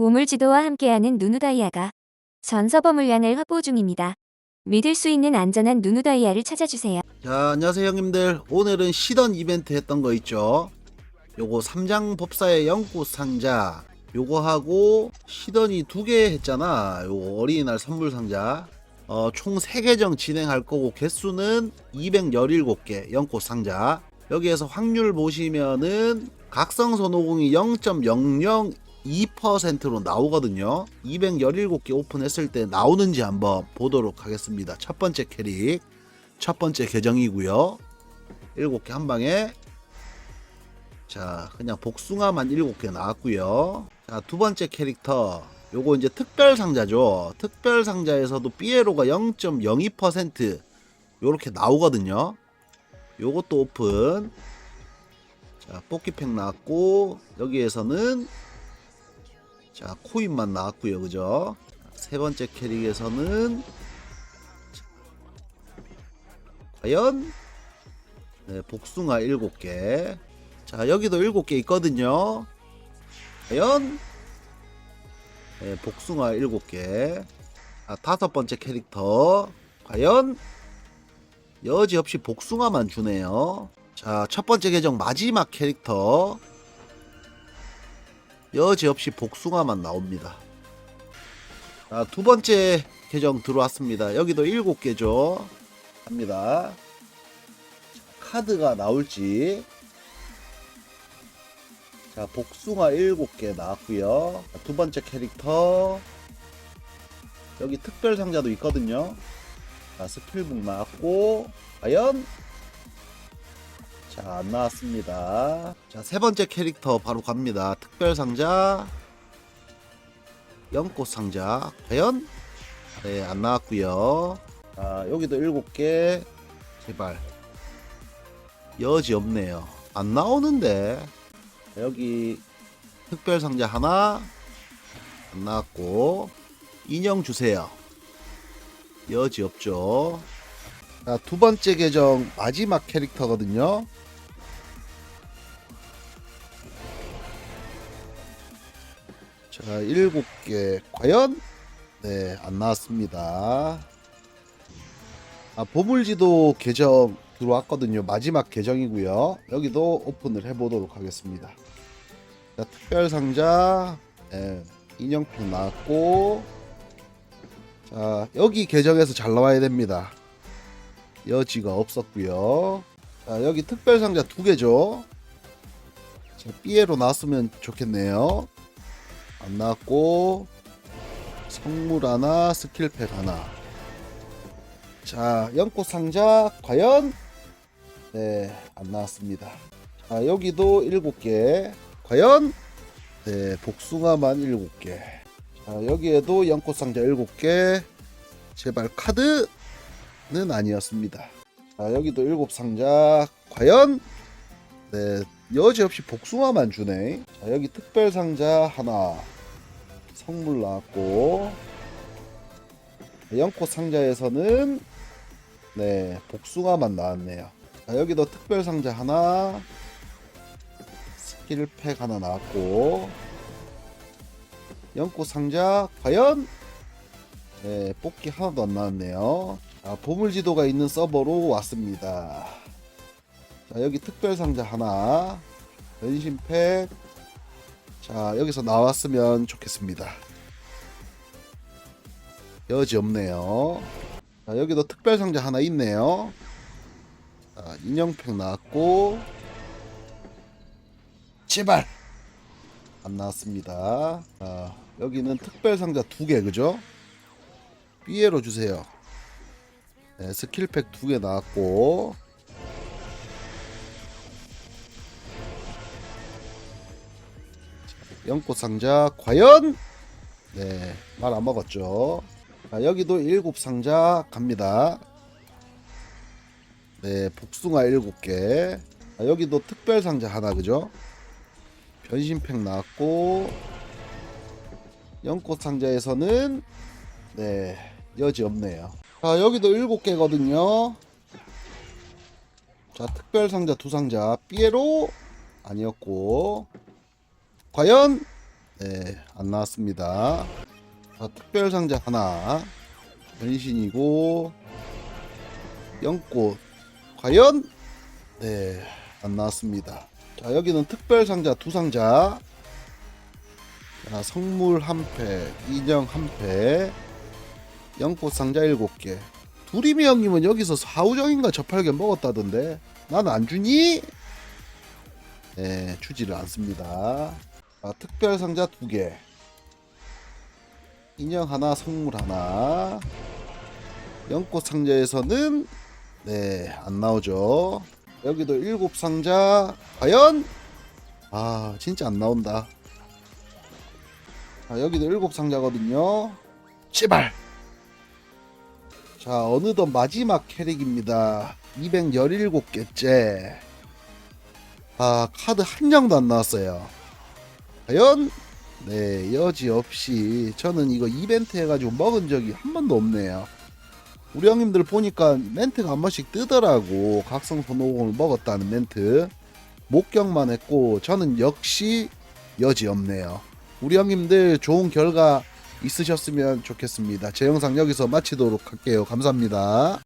보물지도와 함께하는 누누다이아가 전 서버 물량을 확보 중입니다. 믿을 수 있는 안전한 누누다이아를 찾아주세요. 자 안녕하세요 형님들. 오늘은 시던 이벤트 했던 거 있죠? 요거 삼장 법사의 영구 상자. 요거 하고 시던이 두 개 했잖아. 요거 어린이날 선물 상자. 어, 총 3계정 진행할 거고 개수는 217개 연꽃 상자. 여기에서 확률 보시면은 각성 손오공이 0.002%로 나오거든요 217개 오픈했을 때 나오는지 한번 보도록 하겠습니다 첫 번째 캐릭 첫 번째 계정이고요. 일곱 개한 방에 자 그냥 복숭아만 일곱 개 나왔고요. 자 두 번째 캐릭터 요거 이제 특별 상자죠. 특별 상자에서도 삐에로가 0.02% 요렇게 나오거든요. 요것도 오픈. 자 뽑기팩 나왔고 여기에서는 자 코인만 나왔고요, 그죠? 세 번째 캐릭에서는 과연? 네, 복숭아 7개. 자 여기도 7개 있거든요. 과연? 네, 복숭아 7개. 아, 다섯 번째 캐릭터. 과연? 여지없이 복숭아만 주네요. 자 첫 번째 계정 마지막 캐릭터 여지없이 복숭아만 나옵니다 자, 두 번째 계정 들어왔습니다 여기도 7개죠 합니다. 카드가 나올지. 자, 복숭아 7개 나왔고요. 두 번째 캐릭터. 여기 특별 상자도 있거든요. 자, 스킬북 나왔고 과연 자, 안 나왔습니다. 자, 세 번째 캐릭터 바로 갑니다. 특별 상자. 연꽃 상자. 과연 네, 안 나왔고요. 아, 여기도 일곱 개 제발 여지 없네요 안 나오는데 여기 특별 상자 하나 안 나왔고 인형 주세요 여지 없죠 자, 두 번째 계정 마지막 캐릭터거든요 자 일곱 개 과연 네 안 나왔습니다 아, 보물지도 계정 들어왔거든요. 마지막 계정이고요. 여기도 오픈을 해 보도록 하겠습니다. 자, 특별 상자 예, 인형품 나왔고 자 여기 계정에서 잘 나와야 됩니다. 여지가 없었고요. 자 여기 특별 상자 두 개죠. 자 삐에로 나왔으면 좋겠네요. 안 나왔고 성물 하나, 스킬팩 하나. 자, 연꽃 상자 과연 네, 안 나왔습니다. 자, 여기도 7개. 과연 네, 복숭아만 7개. 자, 여기에도 연꽃 상자 7개. 제발 카드는 아니었습니다. 자, 여기도 7 상자. 과연 네, 여지없이 복숭아만 주네. 자, 여기 특별 상자 하나. 성물 나왔고. 연꽃 상자에서는 네 복숭아만 나왔네요. 자, 여기도 특별 상자 하나. 스킬팩 하나 나왔고. 연꽃 상자 과연? 네 뽑기 하나도 안 나왔네요. 자, 보물지도가 있는 서버로 왔습니다 자 여기 특별 상자 하나 변신팩 자 여기서 나왔으면 좋겠습니다 여지 없네요 자, 여기도 특별 상자 하나 있네요. 자, 인형팩 나왔고 제발 안 나왔습니다. 자, 여기는 특별 상자 두 개 그죠? 삐에로 주세요. 네, 스킬팩 두 개 나왔고 연꽃 상자 과연 네 말 안 먹었죠. 자, 여기도 일곱 상자 갑니다. 네, 복숭아 일곱 개. 자, 여기도 특별 상자 하나 그죠? 변신팩 나왔고 연꽃 상자에서는 네 여지 없네요. 자 여기도 일곱 개거든요. 자 특별 상자 두 상자 삐에로 아니었고 과연 네, 안 나왔습니다. 자, 특별 상자 하나. 변신이고 연꽃 과연 네, 안 나왔습니다. 자, 여기는 특별 상자 두 상자. 자, 성물 한 패, 인형 한 패, 연꽃 상자 일곱 개. 두리미 형님은 여기서 사우정인가 저팔계 먹었다던데 나는 안 주니? 네, 주지를 않습니다. 자, 특별 상자 두 개. 인형 하나, 성물 하나. 연꽃 상자에서는 네, 안 나오죠. 여기도 일곱 상자. 과연? 아, 진짜 안 나온다. 자, 여기도 일곱 상자거든요. 제발! 자, 어느덧 마지막 캐릭입니다. 217개째. 아, 카드 한 장도 안 나왔어요. 과연? 네, 여지 없이 저는 이거 이벤트 해가지고 먹은 적이 한 번도 없네요. 우리 형님들 보니까 멘트가 한 번씩 뜨더라고. 각성 손오공을 먹었다는 멘트. 목격만 했고 저는 역시 여지 없네요. 우리 형님들 좋은 결과 있으셨으면 좋겠습니다. 제 영상 여기서 마치도록 할게요. 감사합니다.